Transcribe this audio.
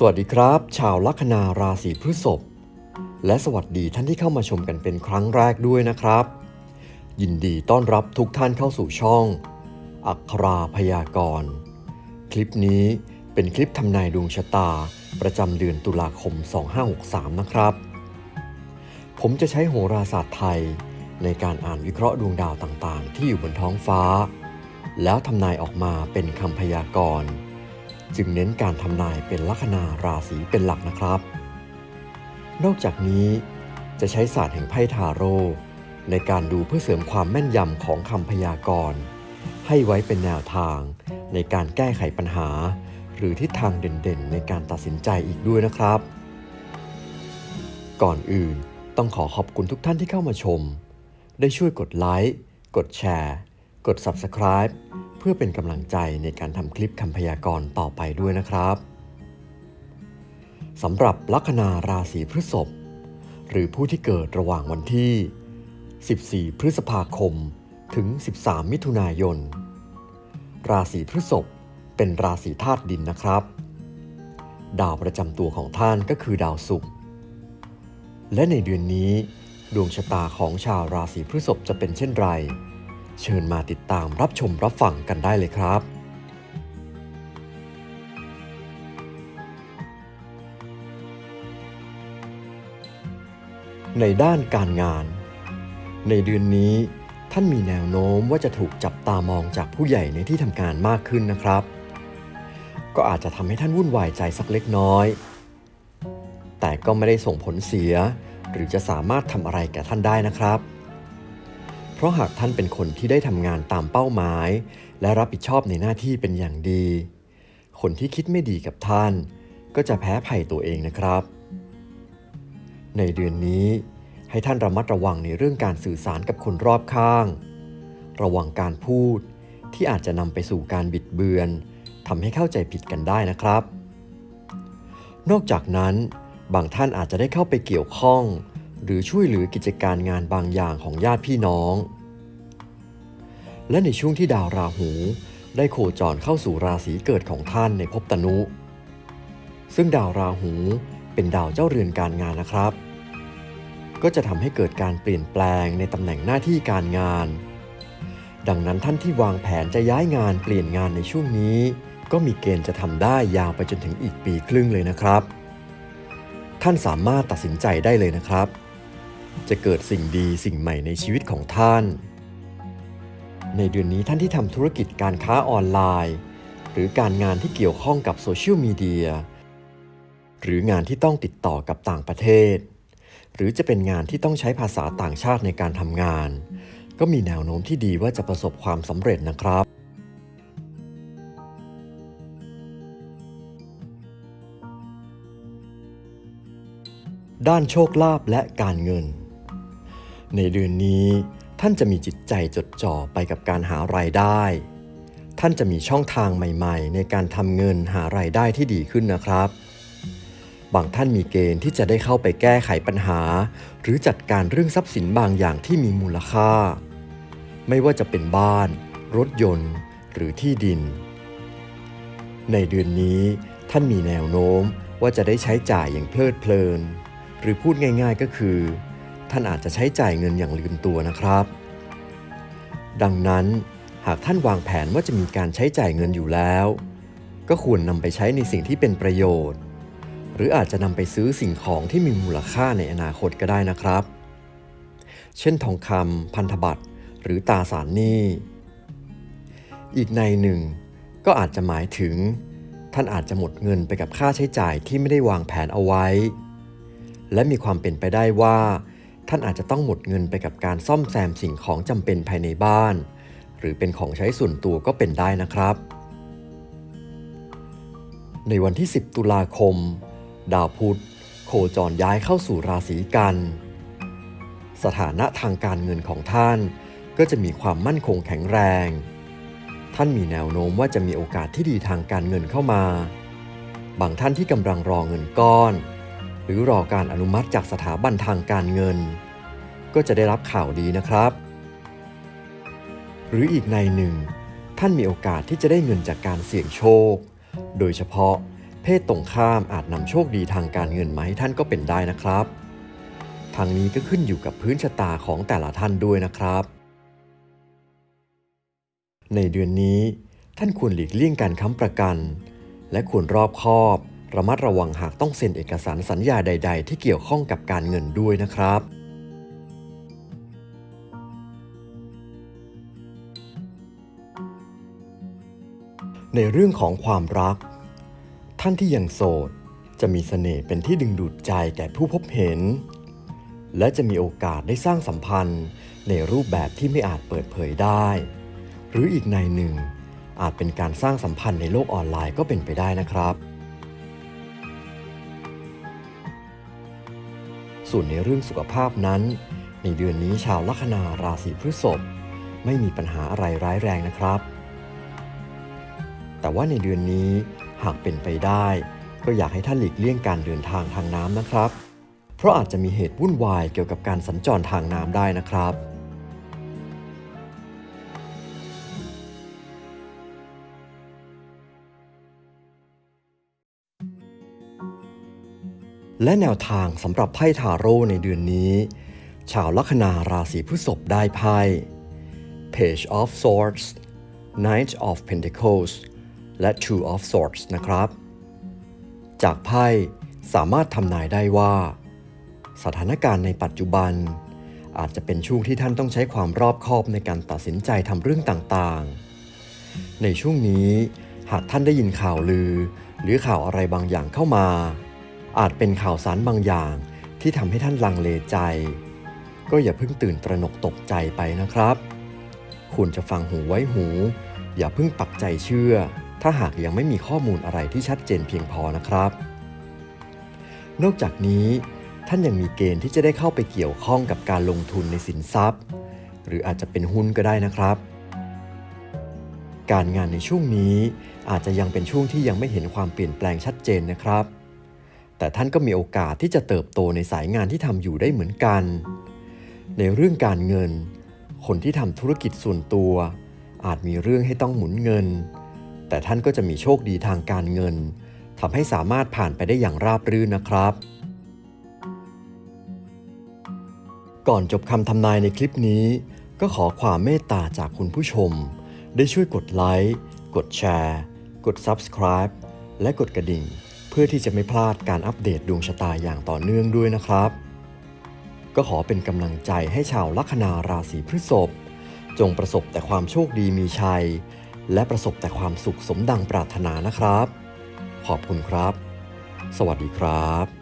สวัสดีครับ ชาวลัคนาราศีพฤษภและสวัสดีท่านที่เข้ามาชมกันเป็นครั้งแรกด้วยนะครับ ยินดีต้อนรับทุกท่านเข้าสู่ช่อง อัคราพยากรณ์คลิปนี้เป็นคลิปทำนายดวงชะตา ประจำเดือนตุลาคม 2563 นะครับ ผมจะใช้โหราศาสตร์ไทย ในการอ่านวิเคราะห์ดวงดาวต่างๆ ที่อยู่บนท้องฟ้า แล้วทำนายออกมาเป็นคำพยากรณ์ จึงเน้นการทำนายเป็นลัคนาราศีเป็นหลักนะครับ นอกจากนี้จะใช้ศาสตร์แห่งไพ่ทาโร่ในการดูเพื่อเสริมความแม่นยำของคำพยากรณ์ให้ไว้เป็นแนวทาง ในการแก้ไขปัญหา หรือทิศทางเด่นๆ ในการตัดสินใจอีกด้วยนะครับ ก่อนอื่นต้องขอขอบคุณทุกท่านที่เข้ามาชม ได้ช่วยกดไลค์ กดแชร์ กด Subscribe เพื่อเป็นกำลังใจในการทำคลิปคำพยากรณ์ต่อไปด้วยนะครับสำหรับลัคนาราศีพฤษภหรือผู้ที่เกิดระหว่างวันที่ 14 พฤษภาคม ถึง 13 มิถุนายน ราศีพฤษภเป็นราศีธาตุดินนะครับ ดาวประจำตัวของท่านก็คือดาวศุกร์และในเดือนนี้ ดวงชะตาของชาวราศีพฤษภจะเป็นเช่นไร เชิญมาติดตามรับชมรับฟังกันได้เลยครับในด้านการงาน ในเดือนนี้ท่านมีแนวโน้มว่าจะถูกจับตามองจากผู้ใหญ่ในที่ทำงานมากขึ้นนะครับ ก็อาจจะทำให้ท่านวุ่นวายใจสักเล็กน้อย แต่ก็ไม่ได้ส่งผลเสีย หรือจะสามารถทำอะไรแก่ท่านได้นะครับ เพราะหากท่านเป็นคนที่ได้ทำงานตามเป้าหมาย และรับผิดชอบในหน้าที่เป็นอย่างดี คนที่คิดไม่ดีกับท่าน ก็จะแพ้ภัยตัวเองนะครับ ในเดือนนี้ให้ท่านระมัดระวังในเรื่องการสื่อสารกับคนรอบข้าง ระวังการพูดที่อาจจะนำไปสู่การบิดเบือนทำให้เข้าใจผิดกันได้นะครับ นอกจากนั้น บางท่านอาจจะได้เข้าไปเกี่ยวข้อง หรือช่วยเหลือกิจการงานบางอย่างของญาติพี่น้อง และในช่วงที่ดาวราหูได้โคจรเข้าสู่ราศีเกิดของท่านในภพตนุ ซึ่งดาวราหูเป็นดาวเจ้าเรือนการงานนะครับ ก็จะทำให้เกิดการเปลี่ยนแปลงในตำแหน่งหน้าที่การงาน ดังนั้นท่านที่วางแผนจะย้ายงานเปลี่ยนงานในช่วงนี้ ก็มีเกณฑ์จะทำได้ยาวไปจนถึงอีกปีครึ่งเลยนะครับ ท่านสามารถตัดสินใจได้เลยนะครับ จะเกิดสิ่งดีสิ่งใหม่ในชีวิตของท่าน ในเดือนนี้ท่านที่ทำธุรกิจการค้าออนไลน์ หรือการงานที่เกี่ยวข้องกับโซเชียลมีเดียหรืองานที่ต้องติดต่อกับต่างประเทศ หรือจะเป็นงานที่ต้องใช้ภาษาต่างชาติในการทำงาน ก็มีแนวโน้มที่ดีว่าจะประสบความสำเร็จนะครับด้านโชคลาภและการเงิน ในเดือนนี้ ท่านจะมีจิตใจจดจ่อไปกับการหารายได้ ท่านจะมีช่องทางใหม่ๆ ในการทำเงินหารายได้ที่ดีขึ้นนะครับ บางท่านมีเกณฑ์ที่จะได้เข้าไปแก้ไขปัญหา หรือจัดการเรื่องทรัพย์สินบางอย่างที่มีมูลค่า ไม่ว่าจะเป็นบ้าน รถยนต์ หรือที่ดิน ในเดือนนี้ท่านมีแนวโน้มว่าจะได้ใช้จ่ายอย่างเพลิดเพลิน หรือพูดง่ายๆก็คือ ท่านอาจจะใช้จ่ายเงินอย่างลืมตัวนะครับ ดังนั้นหากท่านวางแผนว่าจะมีการใช้จ่ายเงินอยู่แล้ว ก็ควรนำไปใช้ในสิ่งที่เป็นประโยชน์ หรืออาจจะนำไปซื้อสิ่งของที่มีมูลค่าในอนาคตก็ได้นะครับ เช่นทองคำพันธบัตรหรือตราสารหนี้ อีกในหนึ่ง ก็อาจจะหมายถึง ท่านอาจจะหมดเงินไปกับค่าใช้จ่ายที่ไม่ได้วางแผนเอาไว้ และมีความเป็นไปได้ว่า ท่านอาจจะต้องหมดเงินไปกับการซ่อมแซมสิ่งของจำเป็นภายในบ้าน หรือเป็นของใช้ส่วนตัวก็เป็นได้นะครับ ในวันที่ 10 ตุลาคม ดาวพุธ โคจรย้ายเข้าสู่ราศีกัน สถานะทางการเงินของท่าน ก็จะมีความมั่นคงแข็งแรง ท่านมีแนวโน้มว่าจะมีโอกาสที่ดีทางการเงินเข้ามา บางท่านที่กำลังรอเงินก้อน หรือรอการอนุมัติจากสถาบันทางการเงิน ก็จะได้รับข่าวดีนะครับ หรืออีกในหนึ่ง ท่านมีโอกาสที่จะได้เงินจากการเสี่ยงโชค โดยเฉพาะ เพศตรงข้ามอาจนำโชคดีทางการเงินมาให้ท่านก็เป็นได้นะครับทางนี้ก็ขึ้นอยู่กับพื้นชะตาของแต่ละท่านด้วยนะครับ ในเดือนนี้ท่านควรหลีกเลี่ยงการค้ำประกัน และควรรอบคอบ ระมัดระวังหากต้องเซ็นเอกสารสัญญาใด ๆ ที่เกี่ยวข้องกับการเงินด้วยนะครับ ในเรื่องของความรัก ท่านที่ยังโสดจะมีเสน่ห์เป็นที่ดึงดูดใจแก่ผู้พบเห็น และจะมีโอกาสได้สร้างสัมพันธ์ ในรูปแบบที่ไม่อาจเปิดเผยได้ หรืออีกในหนึ่ง อาจเป็นการสร้างสัมพันธ์ในโลกออนไลน์ก็เป็นไปได้นะครับ ส่วนในเรื่องสุขภาพนั้น ในเดือนนี้ชาวลัคนาราศีพฤษภไม่มีปัญหาอะไรร้ายแรงนะครับ แต่ว่าในเดือนนี้หากเป็นไปได้ ก็อยากให้ท่านหลีกเลี่ยงการเดินทางทางน้ำนะครับ เพราะอาจจะมีเหตุวุ่นวายเกี่ยวกับการสัญจรทางน้ำได้นะครับ และแนวทางสำหรับไพ่ทาโร่ในเดือนนี้ ชาวลัคนาราศีพฤษภได้ไพ่ Page of Swords Knight of Pentacles และ Two of Swords นะครับ จากไพ่สามารถทำนายได้ว่า สถานการณ์ในปัจจุบัน อาจจะเป็นช่วงที่ท่านต้องใช้ความรอบคอบในการตัดสินใจทำเรื่องต่างๆ ในช่วงนี้หากท่านได้ยินข่าวลือ หรือข่าวอะไรบางอย่างเข้ามา อาจเป็นข่าวสารบางอย่างที่ทำให้ท่านลังเลใจ ก็อย่าเพิ่งตื่นตระหนกตกใจไปนะครับ คุณจะฟังหูไว้หู อย่าเพิ่งปักใจเชื่อ ถ้าหากยังไม่มีข้อมูลอะไรที่ชัดเจนเพียงพอนะครับ นอกจากนี้ท่านยังมีเกณฑ์ที่จะได้เข้าไปเกี่ยวข้องกับการลงทุนในสินทรัพย์ หรืออาจจะเป็นหุ้นก็ได้นะครับ การงานในช่วงนี้อาจจะยังเป็นช่วงที่ยังไม่เห็นความเปลี่ยนแปลงชัดเจนนะครับ แต่ท่านก็มีโอกาสที่จะเติบโตในสายงานที่ทำอยู่ได้เหมือนกัน ในเรื่องการเงิน คนที่ทำธุรกิจส่วนตัว อาจมีเรื่องให้ต้องหมุนเงิน แต่ท่านก็จะมีโชคดีทางการเงินทำให้สามารถผ่านไปได้อย่างราบรื่นนะครับ ก่อนจบคำทำนายในคลิปนี้ ก็ขอความเมตตาจากคุณผู้ชม ได้ช่วยกดไลค์ กดแชร์ กด Subscribe และกดกระดิ่ง พื่อที่จะไม่พลาดการอัปเดตดวงชะตาอย่างต่อเนื่องด้วยนะครับ ก็ขอเป็นกำลังใจให้ชาวลัคนาราศีพฤษภจงประสบแต่ความโชคดีมีชัย และประสบแต่ความสุขสมดังปรารถนานะครับ ขอบคุณครับ สวัสดีครับ